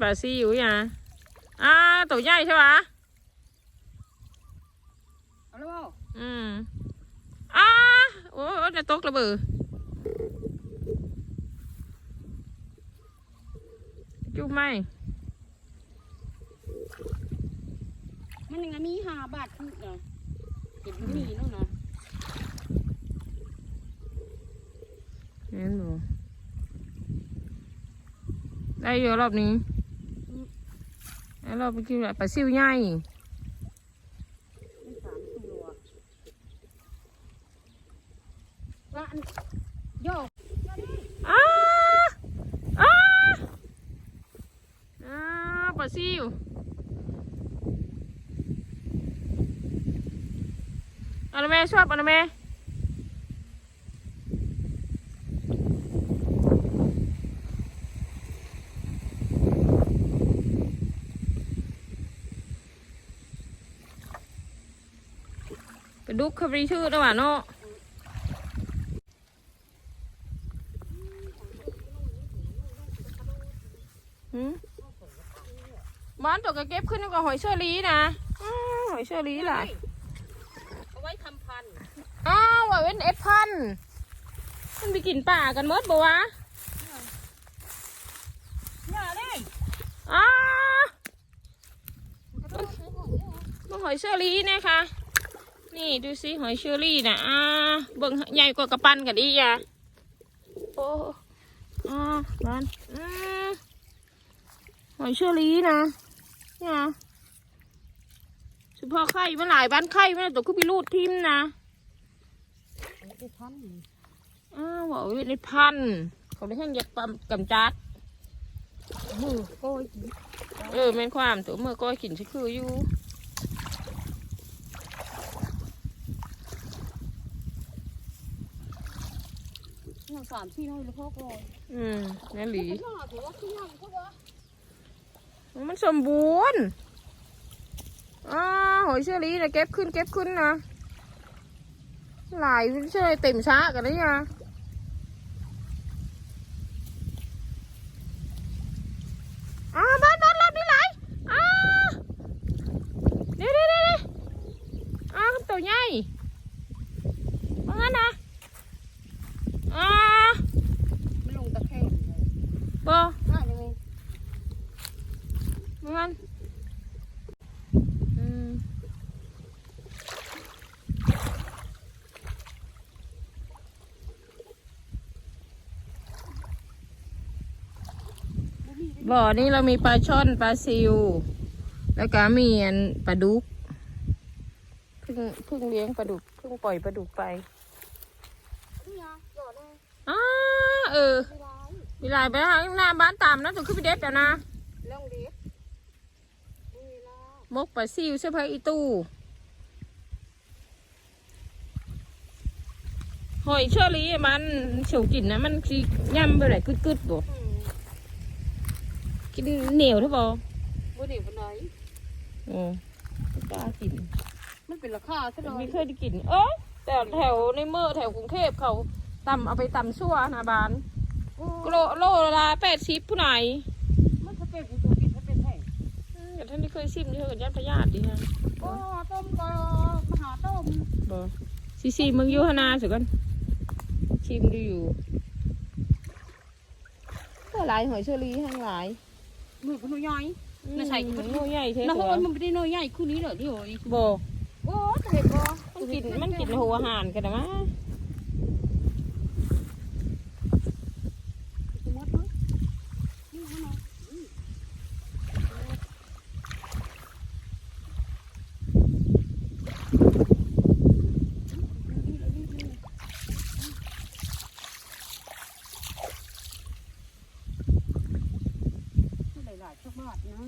ปลาซิวอย่าอ่าตัวใหญ่ใช่ปะเอาแล้วเปล่าอืมอ่าโอ้ยจะตกระเบือจุ๊บไหมมันยังไงมีห้าบาทคือเนาะเก็บมีนู่นเนาะเห็นบ่ได้เยอะรอบนี้ ไอ้รอบเมื่อกี้แหละปลาซิวใหญ่ไม่สามตัวว่าอันโยกอ้าอ้าอ้าปลาซิวเอาละแม่ชอบเอาละแม่ ระดุกคาบรีชื่อนะหวานเนาะหืมบ้านตัวกระเก็บขึ้นกับหอยเชอรี่นะอ้าวหอยเชอรี่หลายเอาไว้ทำพันธุ์อ้าวว่าเว้นเอฟพันธุ์มันไปกินป่ากันหมดบ่วะอย่าเลยอ้าวมันหอยเชอรี่เนะคะ นี่ดูสิหอยเชอรี่นะอ่าเบิ่งใหญ่กว่ากระปันกันดีอะโอ้อ่าบ้านอืมหอยเชอรี่นะเนี่ยเฉพาะไข่มันหลายบ้านไข่มันตัวคือพิรูดทิมนะเอาไปพันธุ์อ้าวว่าเว้นเอฟพันธุ์เขาได้แห้งยักปั๊มกำจัดมือโก้ยเออแม่นความตัวเมื่อก้อยกินชิคืออยู่ หนึ่งสามสี่น้อยแล้วพ่อโก้ยอืมแม่นหลีหน้าถือว่าขี้หน้าเขาเด้อมันสมบูรณ์อ้าวหอยเชอรี่นะเก็บขึ้นเก็บขึ้นนะหลายเชอรี่เต็มช้ากันเลยนะอ้าวบ้านบ้านรอบนี้ไหลายอ้าวเดี๋ยวเดี๋ยวเดี๋ยวเดี๋ยวอ้าวตัวใหญ่ว่างั้นนะอ้าว มันลงตะแคงเลย บอ น่าจะมี มันบ่อนี้เรามีปลาช่อนปลาซิว แล้วก็มีอันปลาดุกเพิ่งเพิ่งเลี้ยงปลาดุกเพิ่งปล่อยปลาดุกไปนี่นะหยอดเลยอ้าเออมีหลายไปทางหน้าบ้านตามนะถูกขึ้นไปเด็ดแล้วนะลองดินี่ละ มกปลาซิวเสื้อผ้าอีตู้หอยเชอรี่มันเฉียวกินนะมันสิย่ำไปไหนกึดๆบ่อืมกินเหนียวเท่าบ่บ่ได้ปานใดโอ้ไม่กล้ากิน มันเป็นราคาซะหน่อยไม่เคยได้กิน เอ้ยแต่แถวในเมื่อแถวกรุงเทพเขาตำเอาไปตำชั่วหนาบานโอ้กิโลโลละแปดสิบผู้ไหนมัน เคยชิมเยอะกับญาติพญาติดีฮะโอ้ต้มก็มาหาต้มบ่ซีซีมึงอยู่ฮานาสิกันชิมดูอยู่ก็หลายหอยเชอรี่ทั้งหลายมือคุณใหญ่ไม่ใช่มันงูใหญ่เท่แล้วตัวมันไม่ได้น้อยใหญ่คู่นี้เหรอเดี๋ยวนี้บ่โอ้แต่เห็นบ่มันกินมันกินหัวอาหารกันนะมะ สมมติเนาะนี่นะเนาะ หลายๆชาวบ้านนะ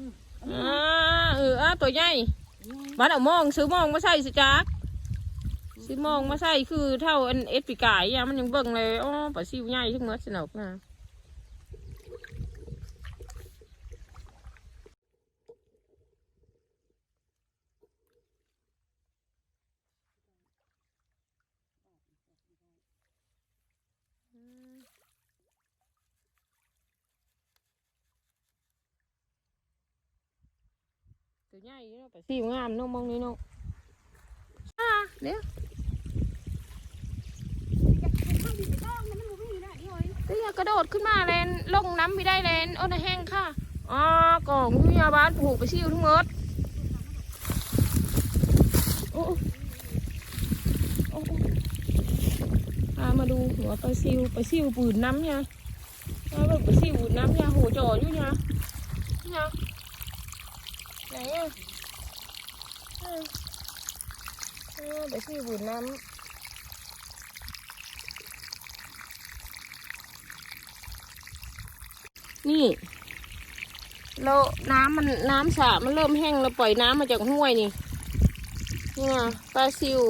อ่าเอออ่าตัวใหญ่บ้านเอามองซื้อมองมาใส่สิจักซื้อมองมาใส่คือเท่าอันเอสปีกายอะมันยังเบิ่งเลยอ๋อปลาซิวใหญ่ทั้งหมดสนุกนะ ตัวใหญ่เนาะปลาซิวงามเนาะมองนี่เนาะอ่าเดี๋ยวข้าวดีไปต้องมันบ่มีนะนี่เอ้ยเดี๋ยวกระโดดขึ้นมาเลนลงน้ำไม่ได้เลนโอ้นะแห้งค่ะอ๋อกล่องยุยาบ้านผูกปลาซิวทั้งหมดโอ้โอ้โอ้โอ้พามาดูหัวปลาซิวปลาซิวปืนน้ำเนี่ยมาเบิ่งปลาซิวปืนน้ำเนี่ยโหจ่ออยู่เนี่ยเนี่ย ไหนอะเออเออปลาซิวปืนน้ำนี่แล้วน้ำมันน้ำสระมันเริ่มแห้งเราปล่อยน้ำมาจากห้วยนี่นี่นะปลาซิว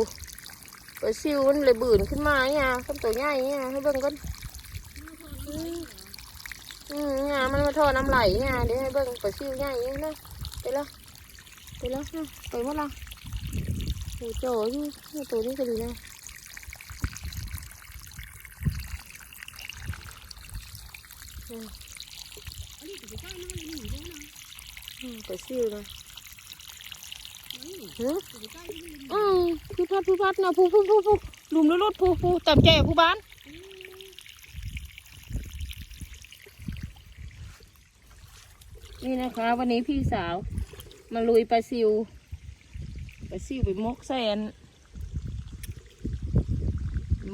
ปลาซิวมันเลยบื่นขึ้นมาเนี่ยต้นตัวใหญ่เนี่ยให้เบิ่งก่อนอืมอืมเนี่ยมันมาท่อน้ำไหลเนี่ยเดี๋ยวให้เบิ่งปลาซิวใหญ่เนี่ยนะ ไปละไปละนะไปหมดละโอ้โจอยู่นี่ตัวนี้ก็ดีนะอืมอันนี้สิไปใกล้ นี่นะคะ วันนี้พี่สาวมาลุยปลาซิวปลาซิวไปมกแซน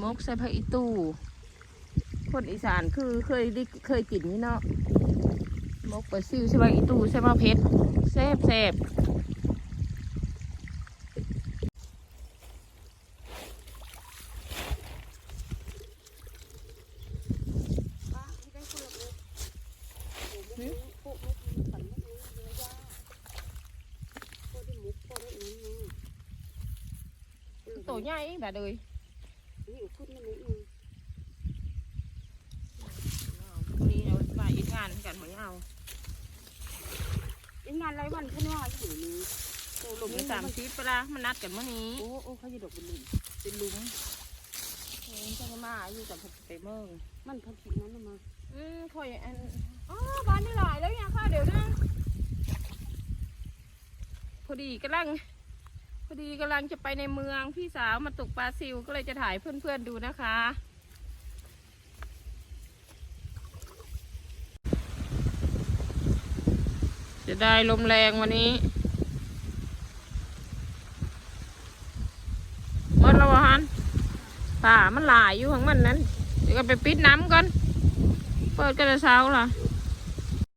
มกใส่พระอีตูคนอีสานคือเคยได้เคยกินนี่เนาะมกปลาซิวใส่ผักอีตูใส่มาเพชรแซ่บแซ่บ ป้าที่ได้คนละมุกโอ้โหมุกมุกมุกขันมุกนี้เยอะแยะพอได้มุกพอได้อีกนึงเออ ตัว ใหญ่แบบเลยนี่อยู่ขึ้นมามุกนึงนี่เราไปอีกงานกันเหมือนเอาไอ้งานไรวันขึ้นว่าอยู่นี่โตลลุงมนี่สามชิปเวลามันนัดกันเมื่อนี้โอ้โอ้เขาจะดอกเป็นลุมเป็นหลุมเออจะมาอยู่กับไปเมืองมันพันสินั้นน่ะมาอืมคอยอันอ๋อบ้านได้หลายแล้วยังค่ะเดี๋ยวนะพอดีกำลัง พอดีกำลังจะไปในเมืองพี่สาวมาตกปลาซิวก็เลยจะถ่ายเพื่อนๆดูนะคะ จะได้ลมแรงวันนี้มดแล้วฮันป่ามันหลายอยู่ของมันนั้น เดี๋ยวก็ไปปิดน้ำก่อน เปิดกระเช้าล่ะ